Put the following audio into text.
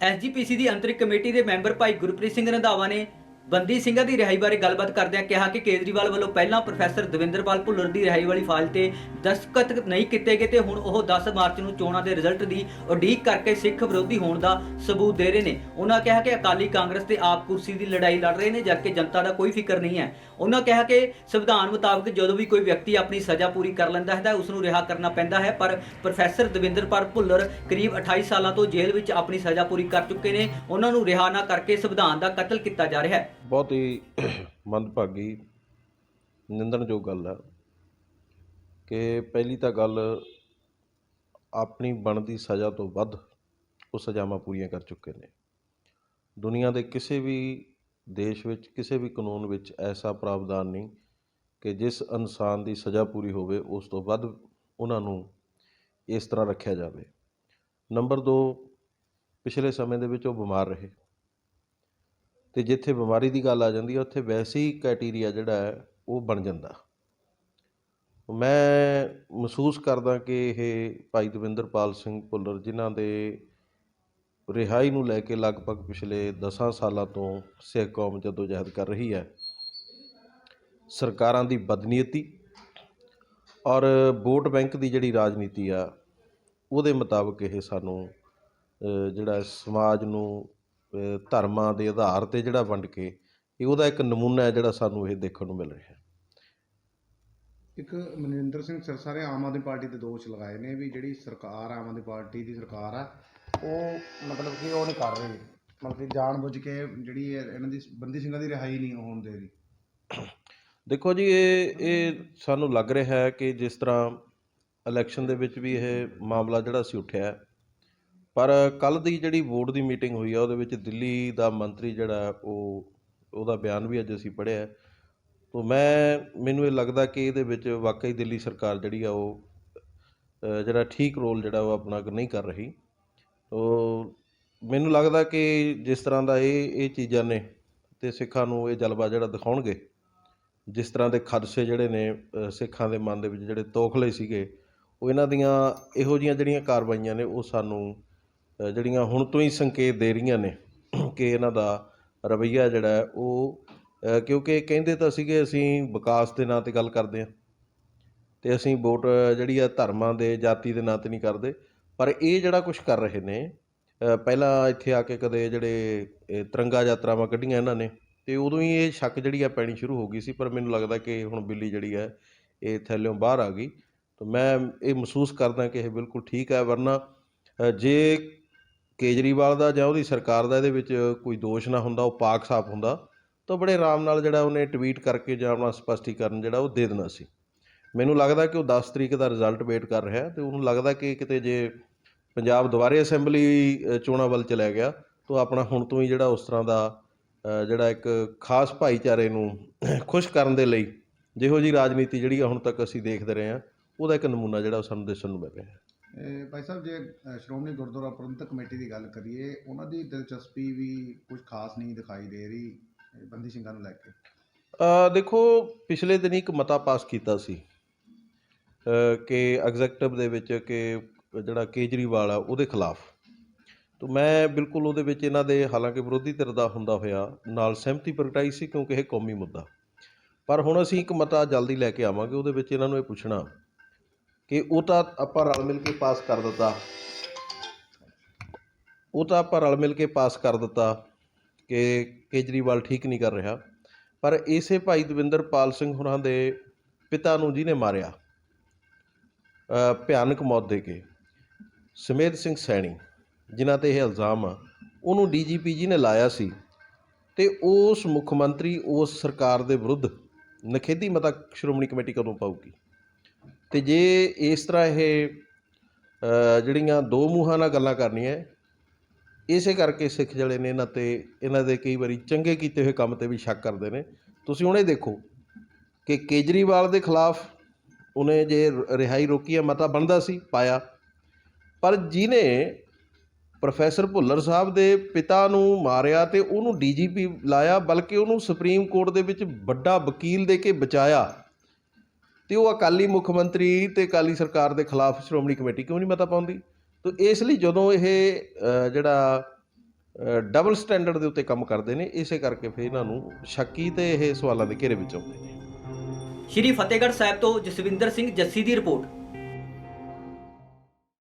SGPC ਦੀ ਅੰਤਰਿਕ committee ਦੇ ਮੈਂਬਰ ਭਾਈ ਗੁਰਪ੍ਰੀਤ ਸਿੰਘ ਰੰਧਾਵਾ ਨੇ ਬੰਦੀ ਸਿੰਘਾਂ ਦੀ ਰਿਹਾਈ ਬਾਰੇ ਗੱਲਬਾਤ ਕਰਦਿਆਂ ਕਿਹਾ ਕਿ ਕੇਜਰੀਵਾਲ ਵੱਲੋਂ ਪਹਿਲਾਂ ਪ੍ਰੋਫੈਸਰ ਦਵਿੰਦਰਪਾਲ ਭੁੱਲਰ ਦੀ ਰਿਹਾਈ ਵਾਲੀ ਫਾਈਲ ਤੇ ਦਸਤਖਤ ਨਹੀਂ ਕੀਤੇ ਗਏ ਤੇ ਹੁਣ ਉਹ 10 ਮਾਰਚ ਨੂੰ ਚੋਣਾਂ ਦੇ ਰਿਜ਼ਲਟ ਦੀ ਉਡੀਕ ਕਰਕੇ ਸਿੱਖ ਵਿਰੋਧੀ ਹੋਣ ਦਾ ਸਬੂਤ ਦੇ ਰਹੇ ਨੇ। ਉਹਨਾਂ ਕਿਹਾ ਕਿ ਅਕਾਲੀ ਕਾਂਗਰਸ ਤੇ ਆਪ ਕੁਰਸੀ ਦੀ ਲੜਾਈ ਲੜ ਰਹੇ ਨੇ, ਜਦਕਿ ਜਨਤਾ ਦਾ ਕੋਈ ਫਿਕਰ ਨਹੀਂ ਹੈ। ਉਹਨਾਂ ਕਿਹਾ ਕਿ ਸੰਵਿਧਾਨ ਮੁਤਾਬਕ ਜਦੋਂ ਵੀ ਕੋਈ ਵਿਅਕਤੀ ਆਪਣੀ ਸਜ਼ਾ ਪੂਰੀ ਕਰ ਲੈਂਦਾ ਹੈ ਤਾਂ ਉਸ ਨੂੰ ਰਿਹਾ ਕਰਨਾ ਪੈਂਦਾ ਹੈ, ਪਰ ਪ੍ਰੋਫੈਸਰ ਦਵਿੰਦਰਪਾਲ ਭੁੱਲਰ ਕਰੀਬ 28 ਸਾਲਾਂ ਤੋਂ ਜੇਲ੍ਹ ਵਿੱਚ ਆਪਣੀ ਸਜ਼ਾ ਪੂਰੀ ਕਰ ਚੁੱਕੇ ਨੇ। ਉਹਨਾਂ ਨੂੰ ਰਿਹਾ ਨਾ ਕਰਕੇ ਸੰਵਿਧਾਨ ਦਾ ਕਤਲ ਕੀਤਾ ਜਾ ਰਿਹਾ ਹੈ। ਬਹੁਤ ਹੀ ਮੰਦਭਾਗੀ, ਨਿੰਦਣਯੋਗ ਗੱਲ ਹੈ ਕਿ ਪਹਿਲੀ ਤਾਂ ਗੱਲ ਆਪਣੀ ਬਣਦੀ ਸਜ਼ਾ ਤੋਂ ਵੱਧ ਉਹ ਸਜ਼ਾਵਾਂ ਪੂਰੀਆਂ ਕਰ ਚੁੱਕੇ ਨੇ। ਦੁਨੀਆ ਦੇ ਕਿਸੇ ਵੀ ਦੇਸ਼ ਵਿੱਚ, ਕਿਸੇ ਵੀ ਕਾਨੂੰਨ ਵਿੱਚ ਐਸਾ ਪ੍ਰਾਵਧਾਨ ਨਹੀਂ ਕਿ ਜਿਸ ਇਨਸਾਨ ਦੀ ਸਜ਼ਾ ਪੂਰੀ ਹੋਵੇ, ਉਸ ਤੋਂ ਵੱਧ ਉਹਨਾਂ ਨੂੰ ਇਸ ਤਰ੍ਹਾਂ ਰੱਖਿਆ ਜਾਵੇ। ਨੰਬਰ 2 ਪਿਛਲੇ ਸਮੇਂ ਦੇ ਵਿੱਚ ਉਹ ਬਿਮਾਰ ਰਹੇ। ਤੇ ਜਿੱਥੇ ਬਿਮਾਰੀ ਦੀ ਗੱਲ ਆ ਜਾਂਦੀ ਹੈ ਉੱਥੇ ਵੈਸੇ ਹੀ ਕ੍ਰਾਈਟੇਰੀਆ ਜਿਹੜਾ ਹੈ, ਉਹ ਬਣ ਜਾਂਦਾ। ਮੈਂ ਮਹਿਸੂਸ ਕਰਦਾ ਕਿ ਇਹ ਭਾਈ ਦਵਿੰਦਰਪਾਲ ਸਿੰਘ ਭੁੱਲਰ, ਜਿਨ੍ਹਾਂ ਦੇ ਰਿਹਾਈ ਨੂੰ ਲੈ ਕੇ ਲਗਭਗ ਪਿਛਲੇ 10 ਸਾਲਾਂ ਤੋਂ ਸਿੱਖ ਕੌਮ ਜਦੋਂ ਜ਼ਹਿਦ ਕਰ ਰਹੀ ਹੈ, ਸਰਕਾਰਾਂ ਦੀ ਬਦਨੀਅਤੀ ਔਰ ਵੋਟ ਬੈਂਕ ਦੀ ਜਿਹੜੀ ਰਾਜਨੀਤੀ ਆ, ਉਹਦੇ ਮੁਤਾਬਕ ਇਹ ਸਾਨੂੰ ਜਿਹੜਾ ਸਮਾਜ ਨੂੰ ਧਰਮਾਂ ਦੇ ਆਧਾਰ ਤੇ ਜਿਹੜਾ ਵੰਡ ਕੇ ਇਹ ਉਹਦਾ ਇੱਕ ਨਮੂਨਾ ਹੈ ਜਿਹੜਾ ਸਾਨੂੰ ਇਹ ਦੇਖਣ ਨੂੰ ਮਿਲ ਰਿਹਾ ਹੈ। ਇੱਕ ਮਨਿੰਦਰ ਸਿੰਘ ਸਿਰਸਾ ਨੇ ਆਮ ਆਦਮੀ ਪਾਰਟੀ ਤੇ ਦੋਸ਼ ਲਗਾਏ ਨੇ ਵੀ ਜਿਹੜੀ ਸਰਕਾਰ ਆਮ ਆਦਮੀ ਪਾਰਟੀ ਦੀ ਸਰਕਾਰ ਆ ਉਹ ਮਤਲਬ ਕਿ ਉਹ ਨਹੀਂ ਕਰ ਰਹੀ। ਮਤਲਬ ਕਿ ਜਾਣਬੁੱਝ ਕੇ ਜਿਹੜੀ ਇਹ- ਇਹਨਾਂ ਦੀ ਬੰਦੀ ਸਿੰਘਾਂ ਦੀ ਰਿਹਾਈ ਨਹੀਂ ਹੋਣ ਦੇ ਰਹੀ। ਦੇਖੋ ਜੀ ਇਹ ਇਹ ਸਾਨੂੰ ਲੱਗ ਰਿਹਾ ਹੈ ਕਿ ਜਿਸ ਤਰ੍ਹਾਂ ਇਲੈਕਸ਼ਨ ਦੇ ਵਿੱਚ ਵੀ ਇਹ ਮਾਮਲਾ ਜਿਹੜਾ ਸੀ ਉੱਠਿਆ ਪਰ ਕੱਲ ਦੀ ਜਿਹੜੀ ਬੋਰਡ ਦੀ ਮੀਟਿੰਗ ਹੋਈ ਆ, ਉਹਦੇ ਵਿੱਚ ਦਿੱਲੀ ਦਾ ਮੰਤਰੀ ਜਿਹੜਾ ਉਹ, ਉਹਦਾ ਬਿਆਨ ਵੀ ਅੱਜ ਅਸੀਂ ਪੜ੍ਹਿਆ ਹੈ। ਤੋ ਮੈਂ, ਮੈਨੂੰ ਇਹ ਲੱਗਦਾ ਕਿ ਇਹਦੇ ਵਿੱਚ ਵਾਕਈ ਦਿੱਲੀ ਸਰਕਾਰ ਜਿਹੜੀ ਆ, ਉਹ ਜਿਹੜਾ ਠੀਕ ਰੋਲ ਜਿਹੜਾ, ਉਹ ਆਪਣਾ ਨਹੀਂ ਕਰ ਰਹੀ ਤੋ ਮੈਨੂੰ ਲੱਗਦਾ ਕਿ ਜਿਸ ਤਰ੍ਹਾਂ ਦਾ ਇਹ ਇਹ ਚੀਜ਼ਾਂ ਨੇ, ਤੇ ਸਿੱਖਾਂ ਨੂੰ ਇਹ ਜਲਵਾ ਜਿਹੜਾ ਦਿਖਾਉਣਗੇ, ਜਿਸ ਤਰ੍ਹਾਂ ਦੇ ਖਦਸ਼ੇ ਜਿਹੜੇ ਨੇ ਸਿੱਖਾਂ ਦੇ ਮਨ ਦੇ ਵਿੱਚ ਜਿਹੜੇ ਤੋਖਲੇ ਸੀਗੇ, ਉਹ ਇਹਨਾਂ ਦੀਆਂ ਇਹੋ ਜੀਆਂ ਜਿਹੜੀਆਂ ਕਾਰਵਾਈਆਂ ਨੇ, ਉਹ ਸਾਨੂੰ ਜਿਹੜੀਆਂ ਹੁਣ ਤੋਂ ਹੀ ਸੰਕੇਤ ਦੇ ਰਹੀਆਂ ਨੇ ਕਿ ਇਹਨਾਂ ਦਾ ਰਵੱਈਆ ਜਿਹੜਾ ਉਹ ਕਿਉਂਕਿ ਕਹਿੰਦੇ ਤਾਂ ਸੀਗੇ ਅਸੀਂ ਵਿਕਾਸ ਦੇ ਨਾਂ ਤੇ ਗੱਲ ਕਰਦੇ ਹਾਂ ਤੇ ਅਸੀਂ ਵੋਟ ਜਿਹੜੀ ਆ ਧਰਮਾਂ ਦੇ, ਜਾਤੀ ਦੇ ਨਾਂ ਤੇ ਨਹੀਂ ਕਰਦੇ, ਪਰ ਇਹ ਜਿਹੜਾ ਕੁਝ ਕਰ ਰਹੇ ਨੇ ਪਹਿਲਾਂ ਇੱਥੇ ਆ ਕੇ ਕਦੇ ਜਿਹੜੇ ਤਿਰੰਗਾ ਯਾਤਰਾਵਾਂ ਕੱਢੀਆਂ ਇਹਨਾਂ ਨੇ, ਤੇ ਉਦੋਂ ਹੀ ਇਹ ਸ਼ੱਕ ਜਿਹੜੀ ਆ ਪੈਣੀ ਸ਼ੁਰੂ ਹੋ ਗਈ ਸੀ, ਪਰ ਮੈਨੂੰ ਲੱਗਦਾ ਕਿ ਹੁਣ ਬਿੱਲੀ ਜਿਹੜੀ ਹੈ ਇਹ ਥੱਲਿਓਂ ਬਾਹਰ ਆ ਗਈ, ਤਾਂ ਮੈਂ ਇਹ ਮਹਿਸੂਸ ਕਰਦਾ ਕਿ ਇਹ ਬਿਲਕੁਲ ਠੀਕ ਹੈ ਵਰਨਾ ਜੇ ਕੇਜਰੀਵਾਲ ਦਾ ਜਾਂ ਉਹਦੀ ਸਰਕਾਰ ਦਾ ਇਹਦੇ ਵਿੱਚ ਕੋਈ ਦੋਸ਼ ਨਾ ਹੁੰਦਾ, ਉਹ ਪਾਕ ਸਾਫ਼ ਹੁੰਦਾ, ਤਾਂ ਬੜੇ ਆਰਾਮ ਨਾਲ ਜਿਹੜਾ ਉਹਨੇ ਟਵੀਟ ਕਰਕੇ ਜਾਂ ਆਪਣਾ ਸਪਸ਼ਟੀਕਰਨ ਜਿਹੜਾ ਉਹ ਦੇ ਦੇਣਾ ਸੀ। ਮੈਨੂੰ ਲੱਗਦਾ ਕਿ ਉਹ 10 ਤਰੀਕ ਦਾ ਰਿਜ਼ਲਟ ਵੇਟ ਕਰ ਰਿਹਾ ਹੈ ਤੇ ਉਹਨੂੰ ਲੱਗਦਾ ਕਿ ਕਿਤੇ ਜੇ ਪੰਜਾਬ ਦੁਬਾਰੇ ਅਸੈਂਬਲੀ ਚੋਣਾਂ ਵੱਲ ਚਲਾ ਗਿਆ, ਤਾਂ ਆਪਣਾ ਹੁਣ ਤੋਂ ਹੀ ਜਿਹੜਾ ਉਸ ਤਰ੍ਹਾਂ ਦਾ ਜਿਹੜਾ ਇੱਕ ਖਾਸ ਭਾਈਚਾਰੇ ਨੂੰ ਖੁਸ਼ ਕਰਨ ਦੇ ਲਈ ਜਿਹੋ ਜੀ ਰਾਜਨੀਤੀ ਜਿਹੜੀ ਆ ਹੁਣ ਤੱਕ ਅਸੀਂ ਦੇਖਦੇ ਰਹੇ ਹਾਂ, ਉਹਦਾ ਇੱਕ ਨਮੂਨਾ ਜਿਹੜਾ ਉਹ ਸਾਨੂੰ ਦੇਖਣ ਨੂੰ ਮਿਲ ਰਿਹਾ ਹੈ। ਭਾਈ ਸਾਹਿਬ, ਜੇ ਸ਼੍ਰੋਮਣੀ ਗੁਰਦੁਆਰਾ ਪ੍ਰਬੰਧਕ ਕਮੇਟੀ ਦੀ ਗੱਲ ਕਰੀਏ, ਉਹਨਾਂ ਦੀ ਦਿਲਚਸਪੀ ਵੀ ਕੁਝ ਖਾਸ ਨਹੀਂ ਦਿਖਾਈ ਦੇ ਰਹੀ ਬੰਦੀ ਸਿੰਘਾਂ ਨੂੰ ਲੈ ਕੇ? ਦੇਖੋ, ਪਿਛਲੇ ਦਿਨ ਇੱਕ ਮਤਾ ਪਾਸ ਕੀਤਾ ਸੀ ਕਿ ਐਗਜ਼ੈਕਟਿਵ ਦੇ ਵਿੱਚ ਕਿ ਜਿਹੜਾ ਕੇਜਰੀਵਾਲ ਆ, ਉਹਦੇ ਖਿਲਾਫ। ਤਾਂ ਮੈਂ ਬਿਲਕੁਲ ਉਹਦੇ ਵਿੱਚ ਇਹਨਾਂ ਦੇ ਹਾਲਾਂਕਿ ਵਿਰੋਧੀ ਧਿਰ ਦਾ ਹੁੰਦਾ ਹੋਇਆ, ਨਾਲ ਸਹਿਮਤੀ ਪ੍ਰਗਟਾਈ ਸੀ ਕਿਉਂਕਿ ਇਹ ਕੌਮੀ ਮੁੱਦਾ। ਪਰ ਹੁਣ ਅਸੀਂ ਇੱਕ ਮਤਾ ਜਲਦੀ ਲੈ ਕੇ ਆਵਾਂਗੇ, ਉਹਦੇ ਵਿੱਚ ਇਹਨਾਂ ਨੂੰ ਇਹ ਪੁੱਛਣਾ ਕਿ ਉਹ ਤਾਂ ਆਪਾਂ ਰਲ ਮਿਲ ਕੇ ਪਾਸ ਕਰ ਦਿੱਤਾ। ਉਹ ਤਾਂ ਆਪਾਂ ਰਲ ਮਿਲ ਕੇ ਪਾਸ ਕਰ ਦਿੱਤਾ ਕਿ ਕੇਜਰੀਵਾਲ ਠੀਕ ਨਹੀਂ ਕਰ ਰਿਹਾ। ਪਰ ਇਸੇ ਭਾਈ ਦਵਿੰਦਰਪਾਲ ਸਿੰਘ ਹੋਰਾਂ ਦੇ ਪਿਤਾ ਨੂੰ ਜਿਹਨੇ ਮਾਰਿਆ ਭਿਆਨਕ ਮੌਤ ਦੇ ਕੇ ਸਮੇਧ ਸਿੰਘ ਸੈਣੀ, ਜਿਨ੍ਹਾਂ ਤੇ ਇਹ ਇਲਜ਼ਾਮ ਆ, ਉਹਨੂੰ ਡੀਜੀਪੀ ਜੀ ਨੇ ਲਾਇਆ ਸੀ ਤੇ ਉਸ ਮੁੱਖ ਮੰਤਰੀ ਉਸ ਸਰਕਾਰ ਦੇ ਵਿਰੁੱਧ ਨਖੇਦੀ ਮਤਾ ਸ਼੍ਰੋਮਣੀ ਕਮੇਟੀ ਕਦੋਂ ਪਾਊਗੀ? ਤੇ ਜੇ ਇਸ ਤਰ੍ਹਾਂ ਇਹ ਜਿਹੜੀਆਂ ਦੋ ਮੂੰਹਾਂ ਨਾਲ ਗੱਲਾਂ ਕਰਨੀਆਂ, ਇਸੇ ਕਰਕੇ ਸਿੱਖ ਜਿਹੜੇ ਨੇ ਇਹਨਾਂ ਤੇ, ਇਹਨਾਂ ਦੇ ਕਈ ਵਾਰੀ ਚੰਗੇ ਕੀਤੇ ਹੋਏ ਕੰਮ ਤੇ ਵੀ ਸ਼ੱਕ ਕਰਦੇ ਨੇ। ਤੁਸੀਂ ਹੁਣੇ ਦੇਖੋ ਕਿ ਕੇਜਰੀਵਾਲ ਦੇ ਖਿਲਾਫ ਉਹਨੇ ਜੇ ਰ- ਰਿਹਾਈ ਰੋਕੀ ਹੈ ਮਤਾ ਬਣਦਾ ਸੀ, ਪਾਇਆ। ਪਰ ਜਿਹਨੇ ਪ੍ਰੋਫੈਸਰ ਭੁੱਲਰ ਸਾਹਿਬ ਦੇ ਪਿਤਾ ਨੂੰ ਮਾਰਿਆ ਤੇ ਉਹਨੂੰ ਡੀਜੀਪੀ ਲਾਇਆ, ਬਲਕਿ ਉਹਨੂੰ ਸੁਪਰੀਮ ਕੋਰਟ ਦੇ ਵਿੱਚ ਵੱਡਾ ਵਕੀਲ ਦੇ ਕੇ ਬਚਾਇਆ ਤੇ ਉਹ ਅਕਾਲੀ ਮੁੱਖ ਮੰਤਰੀ ਤੇ ਅਕਾਲੀ ਸਰਕਾਰ ਦੇ ਖਿਲਾਫ ਸ਼੍ਰੋਮਣੀ ਕਮੇਟੀ ਕਿਉਂ ਨਹੀਂ ਮਤਾ ਪਾਉਂਦੀ? ਤੋ ਇਸ ਲਈ ਜਦੋਂ ਇਹ ਜਿਹੜਾ ਡਬਲ ਸਟੈਂਡਰਡ ਦੇ ਉੱਤੇ ਕੰਮ ਕਰਦੇ ਨੇ, ਇਸੇ ਕਰਕੇ ਫਿਰ ਇਹਨਾਂ ਨੂੰ ਸ਼ੱਕੀ ਤੇ ਇਹ ਸਵਾਲਾਂ ਦੇ ਘੇਰੇ ਵਿੱਚ ਆਉਂਦੇ ਨੇ। ਸ਼੍ਰੀ ਫਤਿਹਗੜ੍ਹ ਸਾਹਿਬ ਤੋਂ ਜਸਵਿੰਦਰ ਸਿੰਘ ਜੱਸੀ ਦੀ ਰਿਪੋਰਟ।